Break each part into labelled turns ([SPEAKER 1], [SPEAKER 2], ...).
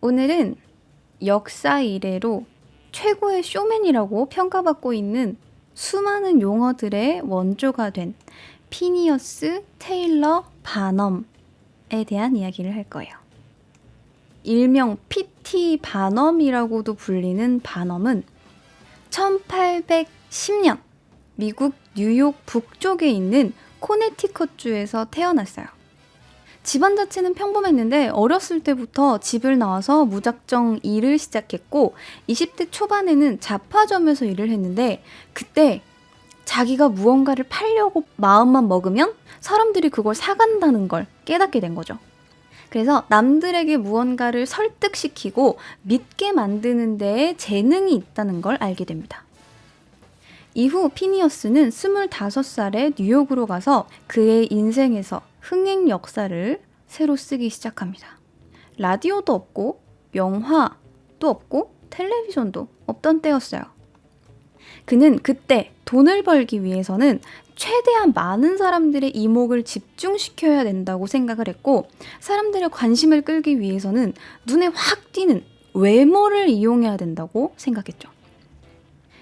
[SPEAKER 1] 오늘은 역사 이래로 최고의 쇼맨이라고 평가받고 있는 수많은 용어들의 원조가 된 피니어스 테일러 바넘에 대한 이야기를 할 거예요. 일명 PT 바넘이라고도 불리는 바넘은 1810년 미국 뉴욕 북쪽에 있는 코네티컷주에서 태어났어요. 집안 자체는 평범했는데 어렸을 때부터 집을 나와서 무작정 일을 시작했고 20대 초반에는 잡화점에서 일을 했는데 그때 자기가 무언가를 팔려고 마음만 먹으면 사람들이 그걸 사간다는 걸 깨닫게 된 거죠. 그래서 남들에게 무언가를 설득시키고 믿게 만드는 데에 재능이 있다는 걸 알게 됩니다. 이후 피니어스는 25살에 뉴욕으로 가서 그의 인생에서 흥행 역사를 새로 쓰기 시작합니다. 라디오도 없고 영화도 없고 텔레비전도 없던 때였어요. 그는 그때 돈을 벌기 위해서는 최대한 많은 사람들의 이목을 집중시켜야 된다고 생각을 했고 사람들의 관심을 끌기 위해서는 눈에 확 띄는 외모를 이용해야 된다고 생각했죠.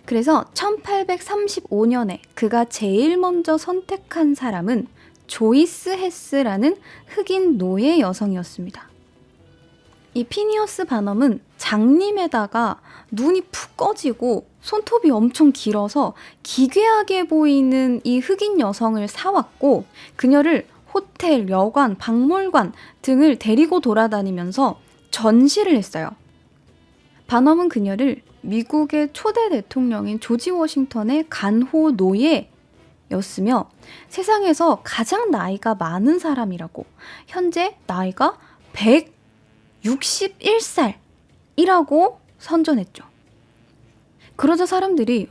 [SPEAKER 1] 그래서 1835년에 그가 제일 먼저 선택한 사람은 조이스 헤스라는 흑인 노예 여성이었습니다. 이 피니어스 바넘은 장님에다가 눈이 푹 꺼지고 손톱이 엄청 길어서 기괴하게 보이는 이 흑인 여성을 사왔고 그녀를 호텔, 여관, 박물관 등을 데리고 돌아다니면서 전시를 했어요. 바넘은 그녀를 미국의 초대 대통령인 조지 워싱턴의 간호 노예 였으며 세상에서 가장 나이가 많은 사람이라고 현재 나이가 161살이라고 선전했죠. 그러자 사람들이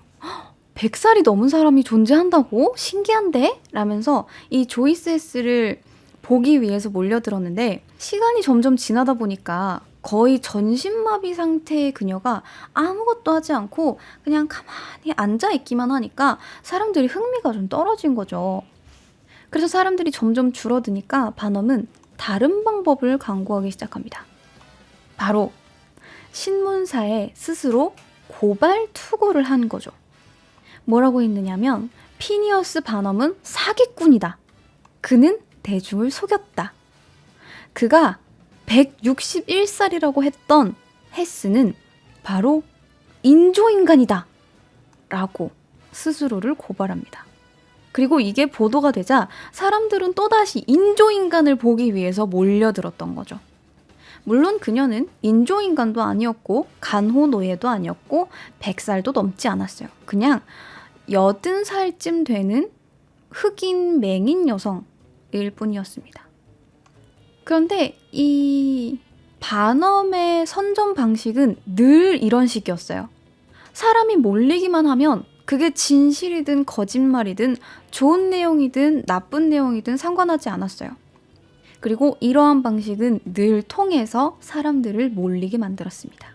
[SPEAKER 1] 100살이 넘은 사람이 존재한다고? 신기한데? 라면서 이 조이스 헤스를 보기 위해서 몰려들었는데 시간이 점점 지나다 보니까 거의 전신마비 상태의 그녀가 아무것도 하지 않고 그냥 가만히 앉아 있기만 하니까 사람들이 흥미가 좀 떨어진 거죠. 그래서 사람들이 점점 줄어드니까 반엄은 다른 방법을 강구하기 시작합니다. 바로 신문사에 스스로 고발 투고를 한 거죠. 뭐라고 했느냐면 피니어스 반엄은 사기꾼이다. 그는 대중을 속였다. 그가 161살이라고 했던 헤스는 바로 인조인간이다. 라고 스스로를 고발합니다. 그리고 이게 보도가 되자 사람들은 또다시 인조인간을 보기 위해서 몰려들었던 거죠. 물론 그녀는 인조인간도 아니었고 간호노예도 아니었고 100살도 넘지 않았어요. 그냥 80살쯤 되는 흑인 맹인 여성일 뿐이었습니다. 그런데 이 반엄의 선전 방식은 늘 이런 식이었어요. 사람이 몰리기만 하면 그게 진실이든 거짓말이든 좋은 내용이든 나쁜 내용이든 상관하지 않았어요. 그리고 이러한 방식은 늘 통해서 사람들을 몰리게 만들었습니다.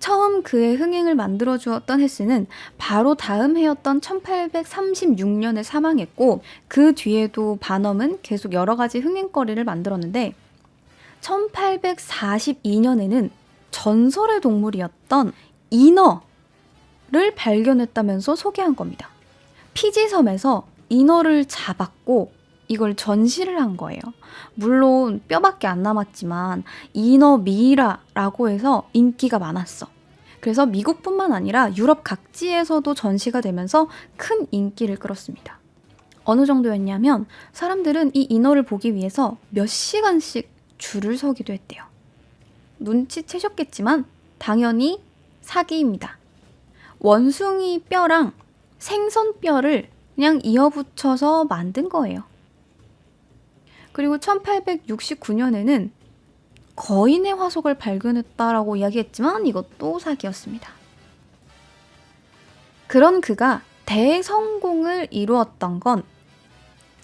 [SPEAKER 1] 처음 그의 흥행을 만들어 주었던 헤스는 바로 다음 해였던 1836년에 사망했고 그 뒤에도 반엄은 계속 여러 가지 흥행거리를 만들었는데 1842년에는 전설의 동물이었던 인어를 발견했다면서 소개한 겁니다. 피지섬에서 인어를 잡았고 이걸 전시를 한 거예요. 물론 뼈밖에 안 남았지만 인어 미이라라고 해서 인기가 많았어. 그래서 미국뿐만 아니라 유럽 각지에서도 전시가 되면서 큰 인기를 끌었습니다. 어느 정도였냐면 사람들은 이 인어를 보기 위해서 몇 시간씩 줄을 서기도 했대요. 눈치채셨겠지만 당연히 사기입니다. 원숭이 뼈랑 생선 뼈를 그냥 이어붙여서 만든 거예요. 그리고 1869년에는 거인의 화석을 발견했다라고 이야기했지만 이것도 사기였습니다. 그런 그가 대성공을 이루었던 건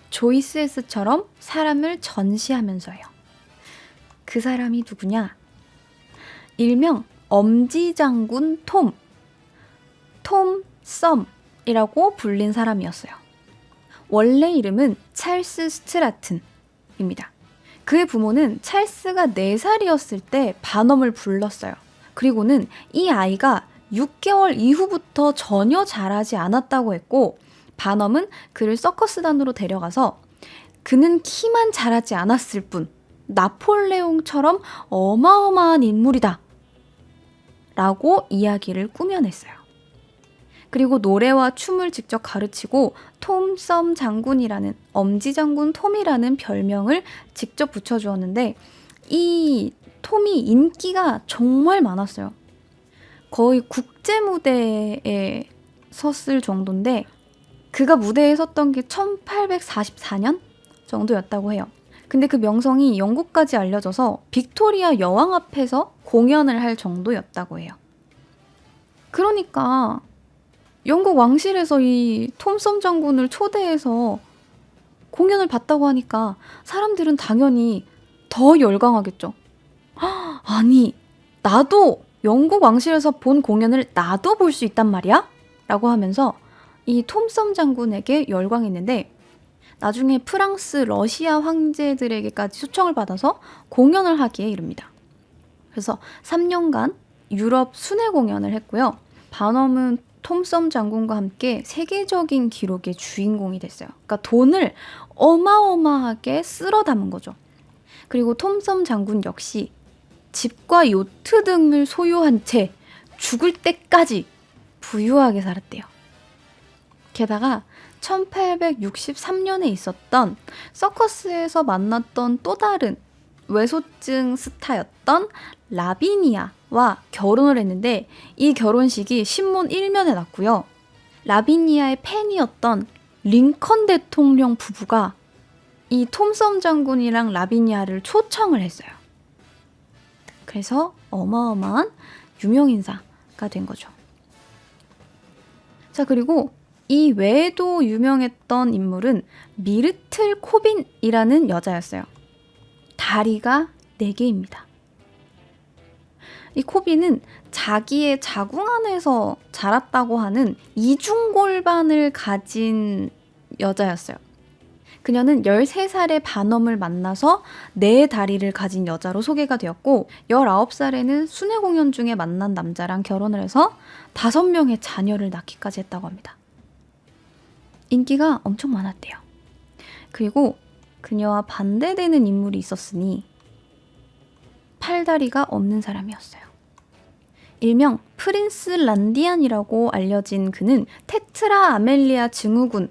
[SPEAKER 1] 조이스 에스처럼 사람을 전시하면서요. 그 사람이 누구냐? 일명 엄지장군 톰, 톰 썸이라고 불린 사람이었어요. 원래 이름은 찰스 스트라튼 입니다. 그의 부모는 찰스가 4살이었을 때 반엄을 불렀어요. 그리고는 이 아이가 6개월 이후부터 전혀 자라지 않았다고 했고 반엄은 그를 서커스단으로 데려가서 그는 키만 자라지 않았을 뿐 나폴레옹처럼 어마어마한 인물이다. 라고 이야기를 꾸며냈어요. 그리고 노래와 춤을 직접 가르치고 톰썸 장군이라는 엄지 장군 톰이라는 별명을 직접 붙여주었는데 이 톰이 인기가 정말 많았어요. 거의 국제 무대에 섰을 정도인데 그가 무대에 섰던 게 1844년 정도였다고 해요. 근데 그 명성이 영국까지 알려져서 빅토리아 여왕 앞에서 공연을 할 정도였다고 해요. 그러니까 영국 왕실에서 이 톰썸 장군을 초대해서 공연을 봤다고 하니까 사람들은 당연히 더 열광하겠죠. 아니, 나도 영국 왕실에서 본 공연을 나도 볼 수 있단 말이야? 라고 하면서 이 톰썸 장군에게 열광했는데 나중에 프랑스, 러시아 황제들에게까지 초청을 받아서 공연을 하기에 이릅니다. 그래서 3년간 유럽 순회 공연을 했고요. 반엄은 톰썸 장군과 함께 세계적인 기록의 주인공이 됐어요. 그러니까 돈을 어마어마하게 쓸어 담은 거죠. 그리고 톰썸 장군 역시 집과 요트 등을 소유한 채 죽을 때까지 부유하게 살았대요. 게다가 1863년에 있었던 서커스에서 만났던 또 다른 외소증 스타였던 라비니아와 결혼을 했는데 이 결혼식이 신문 1면에 났고요. 라비니아의 팬이었던 링컨 대통령 부부가 이 톰썸 장군이랑 라비니아를 초청을 했어요. 그래서 어마어마한 유명인사가 된 거죠. 자, 그리고 이 외에도 유명했던 인물은 미르틀 코빈이라는 여자였어요. 다리가 4개입니다. 이 코빈은 자기의 자궁 안에서 자랐다고 하는 이중골반을 가진 여자였어요. 그녀는 13살의 반엄을 만나서 네 다리를 가진 여자로 소개가 되었고 19살에는 순회 공연 중에 만난 남자랑 결혼을 해서 5명의 자녀를 낳기까지 했다고 합니다. 인기가 엄청 많았대요. 그리고 그녀와 반대되는 인물이 있었으니 팔다리가 없는 사람이었어요. 일명 프린스 란디안이라고 알려진 그는 테트라 아멜리아 증후군으로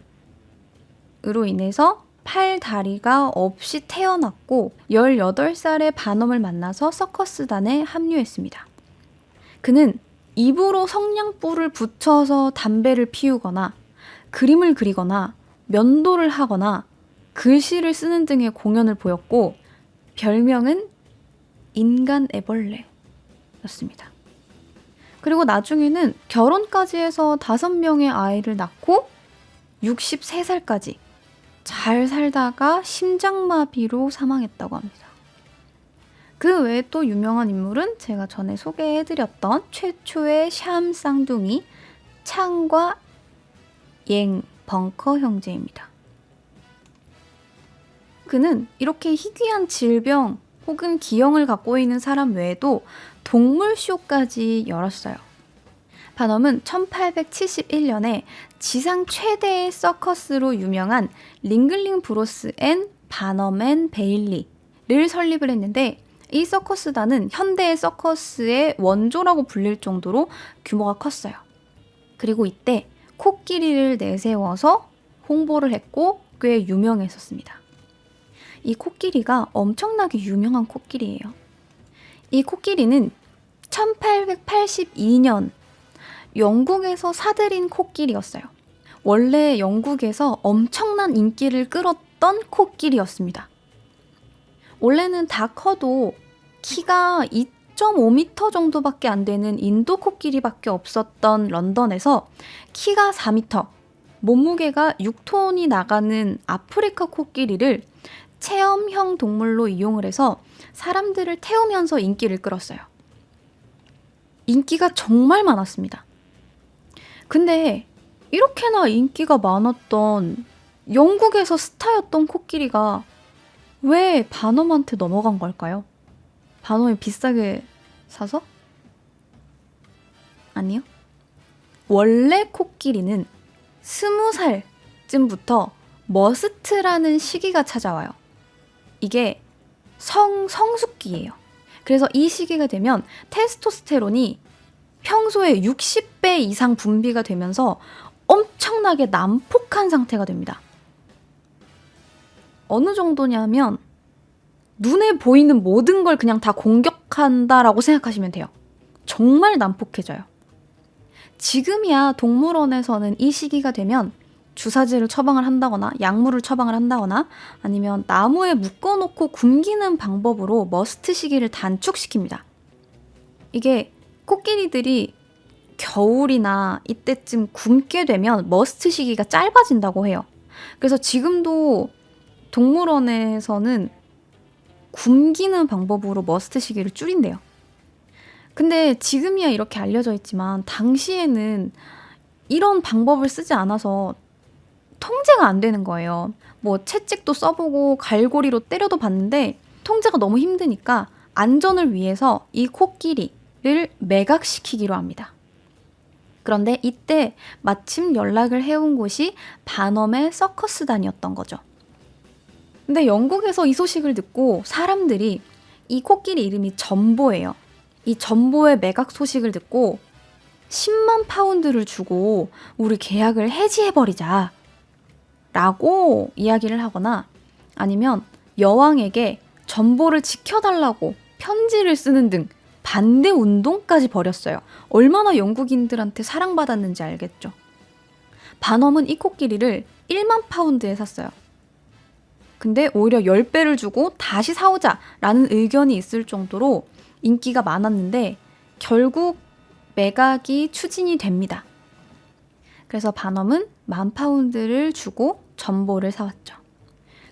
[SPEAKER 1] 인해서 팔 다리가 없이 태어났고 18살의 반엄을 만나서 서커스단에 합류했습니다. 그는 입으로 성냥불을 붙여서 담배를 피우거나 그림을 그리거나 면도를 하거나 글씨를 쓰는 등의 공연을 보였고 별명은 인간 애벌레였습니다. 그리고 나중에는 결혼까지 해서 다섯 명의 아이를 낳고 63살까지 잘 살다가 심장마비로 사망했다고 합니다. 그 외에 또 유명한 인물은 제가 전에 소개해드렸던 최초의 샴 쌍둥이 창과 옌 벙커 형제입니다. 그는 이렇게 희귀한 질병 혹은 기형을 갖고 있는 사람 외에도 동물쇼까지 열었어요. 반엄은 1871년에 지상 최대의 서커스로 유명한 링글링 브로스 앤 반엄 앤 베일리를 설립을 했는데 이 서커스단은 현대의 서커스의 원조라고 불릴 정도로 규모가 컸어요. 그리고 이때 코끼리를 내세워서 홍보를 했고 꽤 유명했었습니다. 이 코끼리가 엄청나게 유명한 코끼리예요. 이 코끼리는 1882년 영국에서 사들인 코끼리였어요. 원래 영국에서 엄청난 인기를 끌었던 코끼리였습니다. 원래는 다 커도 키가 2.5m 정도밖에 안 되는 인도 코끼리밖에 없었던 런던에서 키가 4m, 몸무게가 6톤이 나가는 아프리카 코끼리를 체험형 동물로 이용을 해서 사람들을 태우면서 인기를 끌었어요. 인기가 정말 많았습니다. 근데 이렇게나 인기가 많았던 영국에서 스타였던 코끼리가 왜 반엄한테 넘어간 걸까요? 반엄이 비싸게 사서? 아니요. 원래 코끼리는 스무 살쯤부터 머스트라는 시기가 찾아와요. 이게 성, 성숙기예요. 그래서 이 시기가 되면 테스토스테론이 평소에 60배 이상 분비가 되면서 엄청나게 난폭한 상태가 됩니다. 어느 정도냐면 눈에 보이는 모든 걸 그냥 다 공격한다라고 생각하시면 돼요. 정말 난폭해져요. 지금이야 동물원에서는 이 시기가 되면 주사제를 처방을 한다거나 약물을 처방을 한다거나 아니면 나무에 묶어놓고 굶기는 방법으로 머스트 시기를 단축시킵니다. 이게 코끼리들이 겨울이나 이때쯤 굶게 되면 머스트 시기가 짧아진다고 해요. 그래서 지금도 동물원에서는 굶기는 방법으로 머스트 시기를 줄인대요. 근데 지금이야 이렇게 알려져 있지만 당시에는 이런 방법을 쓰지 않아서 통제가 안 되는 거예요. 뭐 채찍도 써보고 갈고리로 때려도 봤는데 통제가 너무 힘드니까 안전을 위해서 이 코끼리를 매각시키기로 합니다. 그런데 이때 마침 연락을 해온 곳이 반엄의 서커스단이었던 거죠. 근데 영국에서 이 소식을 듣고 사람들이 이 코끼리 이름이 전보예요. 이 전보의 매각 소식을 듣고 10만 파운드를 주고 우리 계약을 해지해버리자. 라고 이야기를 하거나 아니면 여왕에게 전보를 지켜달라고 편지를 쓰는 등 반대 운동까지 벌였어요. 얼마나 영국인들한테 사랑받았는지 알겠죠. 반엄은 이 코끼리를 1만 파운드에 샀어요. 근데 오히려 10배를 주고 다시 사오자 라는 의견이 있을 정도로 인기가 많았는데 결국 매각이 추진이 됩니다. 그래서 반엄은 만 파운드를 주고 전보를 사왔죠.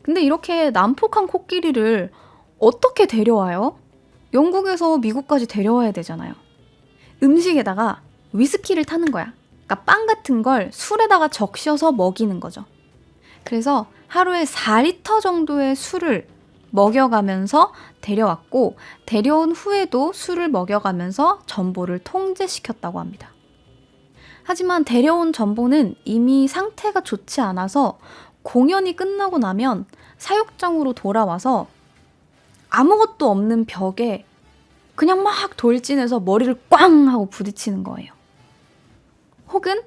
[SPEAKER 1] 근데 이렇게 난폭한 코끼리를 어떻게 데려와요? 영국에서 미국까지 데려와야 되잖아요. 음식에다가 위스키를 타는 거야. 그러니까 빵 같은 걸 술에다가 적셔서 먹이는 거죠. 그래서 하루에 4리터 정도의 술을 먹여가면서 데려왔고 데려온 후에도 술을 먹여가면서 전보를 통제시켰다고 합니다. 하지만 데려온 전보는 이미 상태가 좋지 않아서 공연이 끝나고 나면 사육장으로 돌아와서 아무것도 없는 벽에 그냥 막 돌진해서 머리를 꽝 하고 부딪히는 거예요. 혹은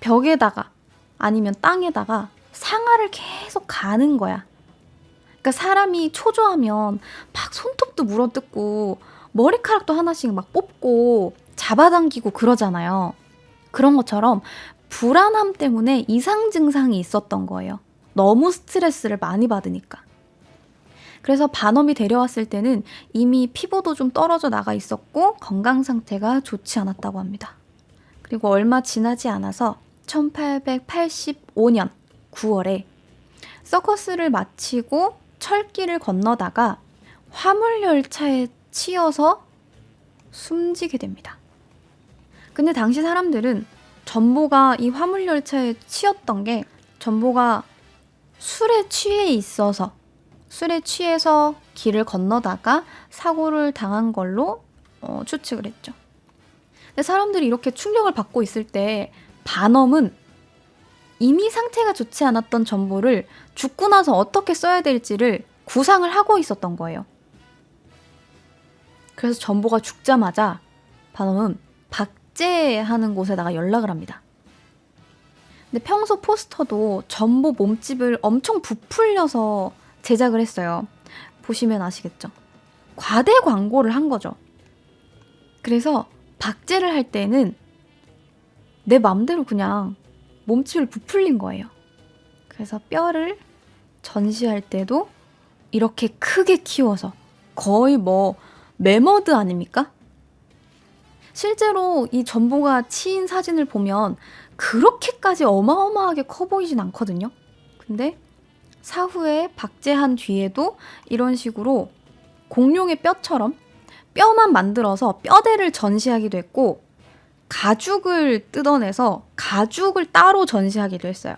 [SPEAKER 1] 벽에다가 아니면 땅에다가 상아를 계속 가는 거야. 그러니까 사람이 초조하면 막 손톱도 물어뜯고 머리카락도 하나씩 막 뽑고 잡아당기고 그러잖아요. 그런 것처럼 불안함 때문에 이상 증상이 있었던 거예요. 너무 스트레스를 많이 받으니까. 그래서 반엄이 데려왔을 때는 이미 피부도 좀 떨어져 나가 있었고 건강 상태가 좋지 않았다고 합니다. 그리고 얼마 지나지 않아서 1885년 9월에 서커스를 마치고 철길을 건너다가 화물 열차에 치여서 숨지게 됩니다. 근데 당시 사람들은 전보가 이 화물 열차에 치였던 게 전보가 술에 취해 있어서 술에 취해서 길을 건너다가 사고를 당한 걸로 어, 추측을 했죠. 근데 사람들이 이렇게 충격을 받고 있을 때 반엄은 이미 상태가 좋지 않았던 전보를 죽고 나서 어떻게 써야 될지를 구상을 하고 있었던 거예요. 그래서 전보가 죽자마자 반엄은 박 제하는 곳에다가 연락을 합니다. 근데 평소 포스터도 전보 몸집을 엄청 부풀려서 제작을 했어요. 보시면 아시겠죠? 과대 광고를 한 거죠. 그래서 박제를 할 때는 내 맘대로 그냥 몸집을 부풀린 거예요. 그래서 뼈를 전시할 때도 이렇게 크게 키워서 거의 뭐 매머드 아닙니까? 실제로 이 전보가 치인 사진을 보면 그렇게까지 어마어마하게 커 보이진 않거든요. 근데 사후에 박제한 뒤에도 이런 식으로 공룡의 뼈처럼 뼈만 만들어서 뼈대를 전시하기도 했고 가죽을 뜯어내서 가죽을 따로 전시하기도 했어요.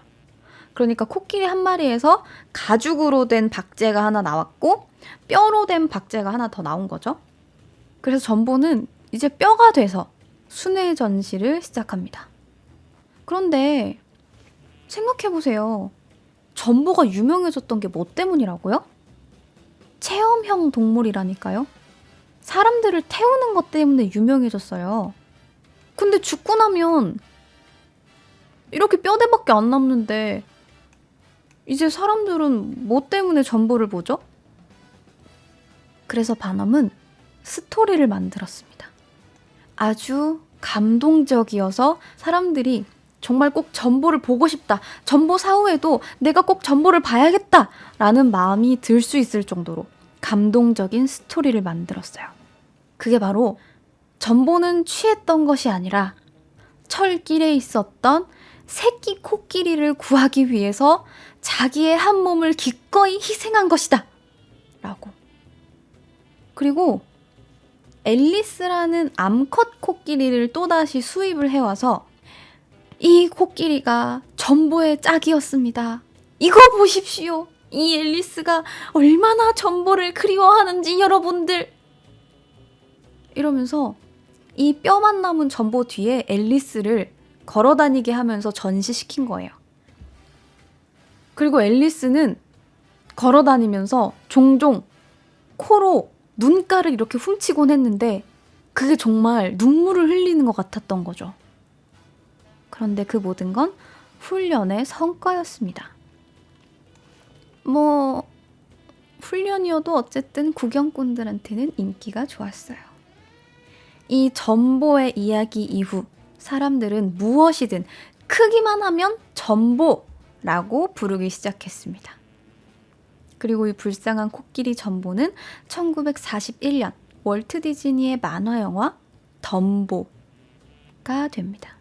[SPEAKER 1] 그러니까 코끼리 한 마리에서 가죽으로 된 박제가 하나 나왔고 뼈로 된 박제가 하나 더 나온 거죠. 그래서 전보는 이제 뼈가 돼서 순회 전시를 시작합니다. 그런데 생각해 보세요. 전보가 유명해졌던 게 뭐 때문이라고요? 체험형 동물이라니까요. 사람들을 태우는 것 때문에 유명해졌어요. 근데 죽고 나면 이렇게 뼈대밖에 안 남는데 이제 사람들은 뭐 때문에 전보를 보죠? 그래서 반엄은 스토리를 만들었습니다. 아주 감동적이어서 사람들이 정말 꼭 전보를 보고 싶다. 전보 사후에도 내가 꼭 전보를 봐야겠다. 라는 마음이 들 수 있을 정도로 감동적인 스토리를 만들었어요. 그게 바로 전보는 취했던 것이 아니라 철길에 있었던 새끼 코끼리를 구하기 위해서 자기의 한 몸을 기꺼이 희생한 것이다. 라고. 그리고 앨리스라는 암컷 코끼리를 또다시 수입을 해와서 이 코끼리가 전보의 짝이었습니다. 이거 보십시오. 이 앨리스가 얼마나 전보를 그리워하는지 여러분들. 이러면서 이 뼈만 남은 전보 뒤에 앨리스를 걸어 다니게 하면서 전시시킨 거예요. 그리고 앨리스는 걸어 다니면서 종종 코로 눈가를 이렇게 훔치곤 했는데 그게 정말 눈물을 흘리는 것 같았던 거죠. 그런데 그 모든 건 훈련의 성과였습니다. 뭐, 훈련이어도 어쨌든 구경꾼들한테는 인기가 좋았어요. 이 전보의 이야기 이후 사람들은 무엇이든 크기만 하면 전보라고 부르기 시작했습니다. 그리고 이 불쌍한 코끼리 전보는 1941년 월트 디즈니의 만화 영화 덤보가 됩니다.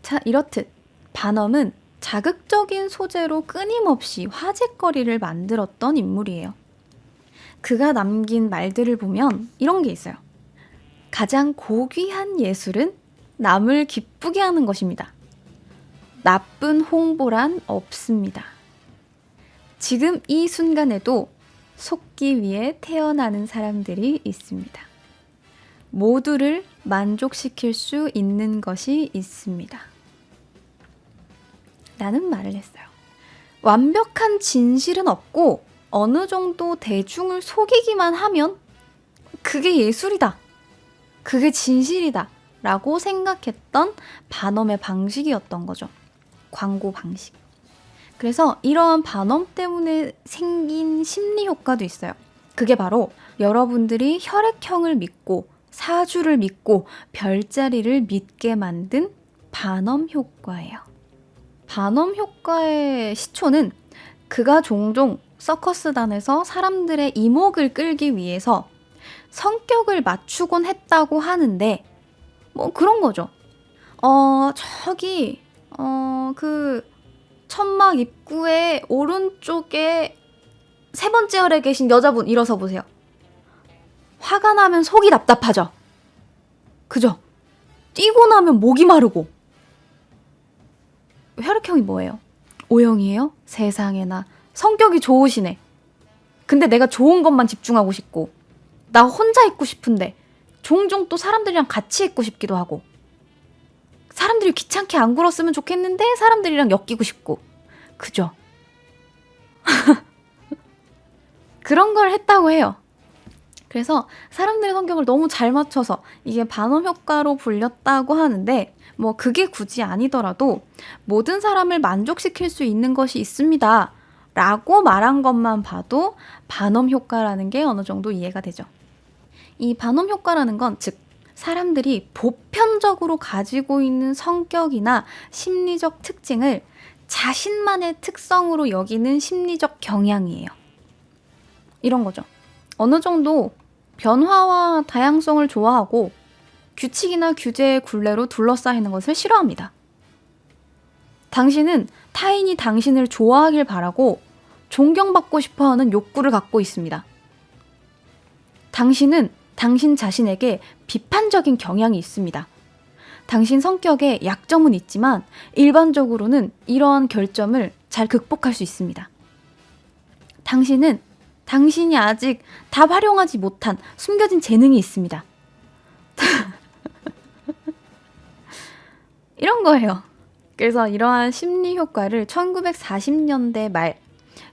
[SPEAKER 1] 자, 이렇듯 반엄은 자극적인 소재로 끊임없이 화제거리를 만들었던 인물이에요. 그가 남긴 말들을 보면 이런 게 있어요. 가장 고귀한 예술은 남을 기쁘게 하는 것입니다. 나쁜 홍보란 없습니다. 지금 이 순간에도 속기 위해 태어나는 사람들이 있습니다. 모두를 만족시킬 수 있는 것이 있습니다. 라는 말을 했어요. 완벽한 진실은 없고 어느 정도 대중을 속이기만 하면 그게 예술이다. 그게 진실이다. 라고 생각했던 반엄의 방식이었던 거죠. 광고 방식. 그래서 이러한 반엄 때문에 생긴 심리 효과도 있어요. 그게 바로 여러분들이 혈액형을 믿고 사주를 믿고 별자리를 믿게 만든 반엄 효과예요. 반엄 효과의 시초는 그가 종종 서커스단에서 사람들의 이목을 끌기 위해서 성격을 맞추곤 했다고 하는데 뭐 그런 거죠. 어, 저기 어, 그 천막 입구의 오른쪽에 세 번째 열에 계신 여자분 일어서 보세요. 화가 나면 속이 답답하죠. 그죠? 뛰고 나면 목이 마르고. 혈액형이 뭐예요? O형이에요? 세상에나. 성격이 좋으시네. 근데 내가 좋은 것만 집중하고 싶고, 나 혼자 있고 싶은데, 종종 또 사람들이랑 같이 있고 싶기도 하고, 사람들이 귀찮게 안 굴었으면 좋겠는데, 사람들이랑 엮이고 싶고. 그죠? 그런 걸 했다고 해요. 그래서 사람들의 성격을 너무 잘 맞춰서 이게 반음 효과로 불렸다고 하는데 뭐 그게 굳이 아니더라도 모든 사람을 만족시킬 수 있는 것이 있습니다. 라고 말한 것만 봐도 반음 효과라는 게 어느 정도 이해가 되죠. 이 반음 효과라는 건 즉, 사람들이 보편적으로 가지고 있는 성격이나 심리적 특징을 자신만의 특성으로 여기는 심리적 경향이에요. 이런 거죠. 어느 정도 변화와 다양성을 좋아하고 규칙이나 규제의 굴레로 둘러싸이는 것을 싫어합니다. 당신은 타인이 당신을 좋아하길 바라고 존경받고 싶어 하는 욕구를 갖고 있습니다. 당신은 당신 자신에게 비판적인 경향이 있습니다. 당신 성격에 약점은 있지만 일반적으로는 이러한 결점을 잘 극복할 수 있습니다. 당신은 당신이 아직 다 활용하지 못한 숨겨진 재능이 있습니다. 이런 거예요. 그래서 이러한 심리 효과를 1940년대 말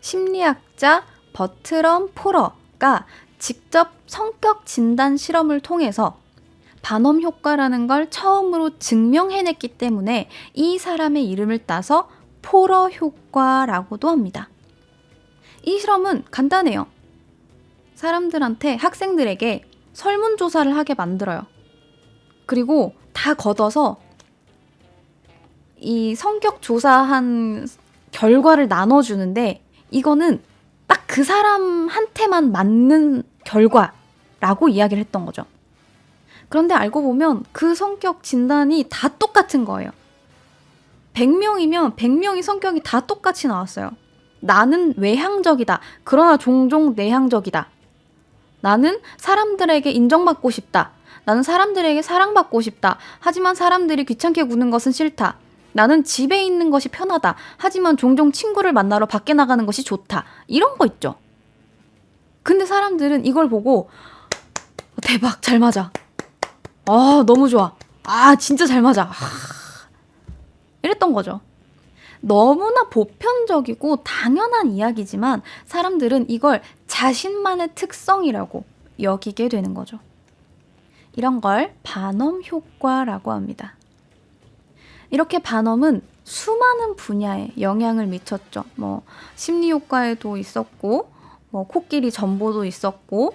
[SPEAKER 1] 심리학자 버트럼 포러가 직접 성격 진단 실험을 통해서 반엄 효과라는 걸 처음으로 증명해냈기 때문에 이 사람의 이름을 따서 포러 효과라고도 합니다. 이 실험은 간단해요. 사람들한테 학생들에게 설문조사를 하게 만들어요. 그리고 다 걷어서 이 성격 조사한 결과를 나눠주는데 이거는 딱 그 사람한테만 맞는 결과라고 이야기를 했던 거죠. 그런데 알고 보면 그 성격 진단이 다 똑같은 거예요. 100명이면 100명이 성격이 다 똑같이 나왔어요. 나는 외향적이다. 그러나 종종 내향적이다. 나는 사람들에게 인정받고 싶다. 나는 사람들에게 사랑받고 싶다. 하지만 사람들이 귀찮게 구는 것은 싫다. 나는 집에 있는 것이 편하다. 하지만 종종 친구를 만나러 밖에 나가는 것이 좋다. 이런 거 있죠. 근데 사람들은 이걸 보고 어, 대박 잘 맞아. 아 너무 좋아. 아 진짜 잘 맞아. 아, 이랬던 거죠. 너무나 보편적이고 당연한 이야기지만 사람들은 이걸 자신만의 특성이라고 여기게 되는 거죠. 이런 걸 반엄 효과라고 합니다. 이렇게 반엄은 수많은 분야에 영향을 미쳤죠. 뭐 심리 효과에도 있었고, 뭐 코끼리 전보도 있었고,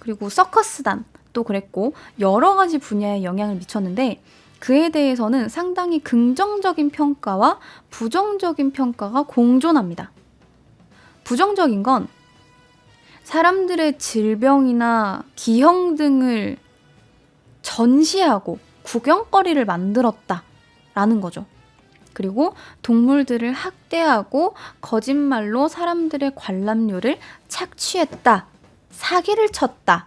[SPEAKER 1] 그리고 서커스단도 그랬고 여러 가지 분야에 영향을 미쳤는데 그에 대해서는 상당히 긍정적인 평가와 부정적인 평가가 공존합니다. 부정적인 건 사람들의 질병이나 기형 등을 전시하고 구경거리를 만들었다. 라는 거죠. 그리고 동물들을 학대하고 거짓말로 사람들의 관람료를 착취했다. 사기를 쳤다.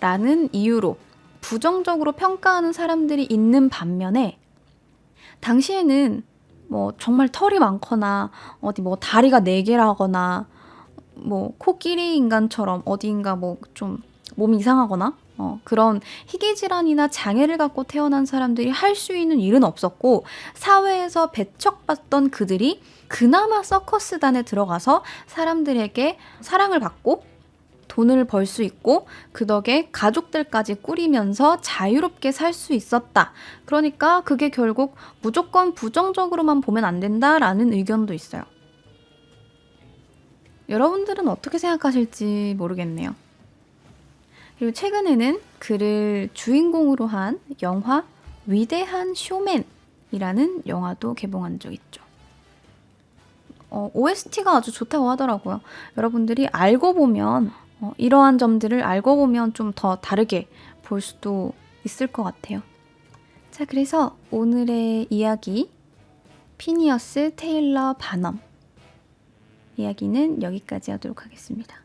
[SPEAKER 1] 라는 이유로 부정적으로 평가하는 사람들이 있는 반면에 당시에는 뭐 정말 털이 많거나 어디 뭐 다리가 네 개라거나 뭐 코끼리 인간처럼 어디인가 뭐 좀 몸이 이상하거나 어, 그런 희귀 질환이나 장애를 갖고 태어난 사람들이 할 수 있는 일은 없었고 사회에서 배척받던 그들이 그나마 서커스단에 들어가서 사람들에게 사랑을 받고 돈을 벌 수 있고 그 덕에 가족들까지 꾸리면서 자유롭게 살 수 있었다. 그러니까 그게 결국 무조건 부정적으로만 보면 안 된다라는 의견도 있어요. 여러분들은 어떻게 생각하실지 모르겠네요. 그리고 최근에는 그를 주인공으로 한 영화 위대한 쇼맨이라는 영화도 개봉한 적 있죠. 어, OST가 아주 좋다고 하더라고요. 여러분들이 알고 보면 어, 이러한 점들을 알고 보면 좀 더 다르게 볼 수도 있을 것 같아요. 자, 그래서 오늘의 이야기 피니어스 테일러 반엄 이야기는 여기까지 하도록 하겠습니다.